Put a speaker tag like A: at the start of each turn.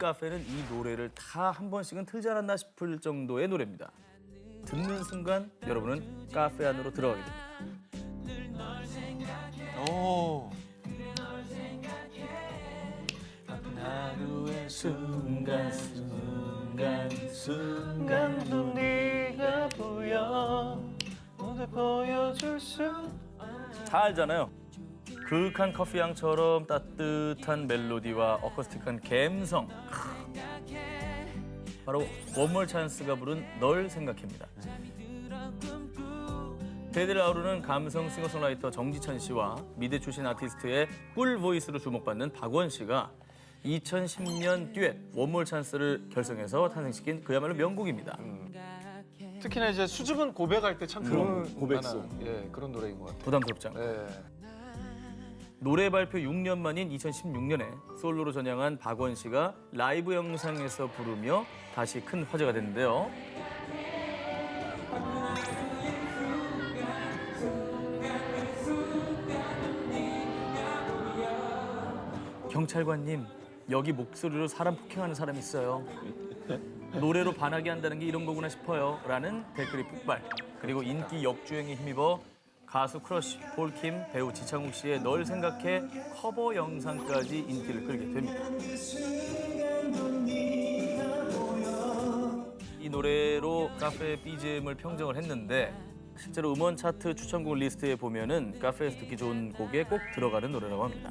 A: 카페는 이 노래를 다 한 번씩은 틀지 않았나 싶을 정도의 노래입니다. 듣는 순간 여러분은 카페 안으로 들어가게 됩니다.
B: 오.
A: 하루의 순간 순간 순간도 네가 보여
B: 보여줄 수.
A: 다 알잖아요. 그윽한 커피 향처럼 따뜻한 멜로디와 어쿠스틱한 감성. 바로 원몰 찬스가 부른 널 생각해입니다. 베드를 아우르는 감성 싱어송라이터 정지찬 씨와 미대 출신 아티스트의 꿀 보이스로 주목받는 박원 씨가 2010년 듀엣 원몰 찬스를 결성해서 탄생시킨 그야말로 명곡입니다.
B: 특히나 이제 수줍은 고백할 때참 좋은
A: 고백송.
B: 예, 그런 노래인 것 같아요.
A: 부담스럽지 않고.
B: 예.
A: 노래 발표 6년 만인 2016년에 솔로로 전향한 박원 씨가 라이브 영상에서 부르며 다시 큰 화제가 됐는데요. 경찰관님, 여기 목소리로 사람 폭행하는 사람 있어요. 노래로 반하게 한다는 게 이런 거구나 싶어요. 라는 댓글이 폭발. 그리고 인기 역주행에 힘입어 가수 크러쉬, 폴킴, 배우 지창욱 씨의 널 생각해 커버 영상까지 인기를 끌게 됩니다. 이 노래로 카페 BGM을 평정을 했는데 실제로 음원 차트 추천곡 리스트에 보면은 카페에서 듣기 좋은 곡에 꼭 들어가는 노래라고 합니다.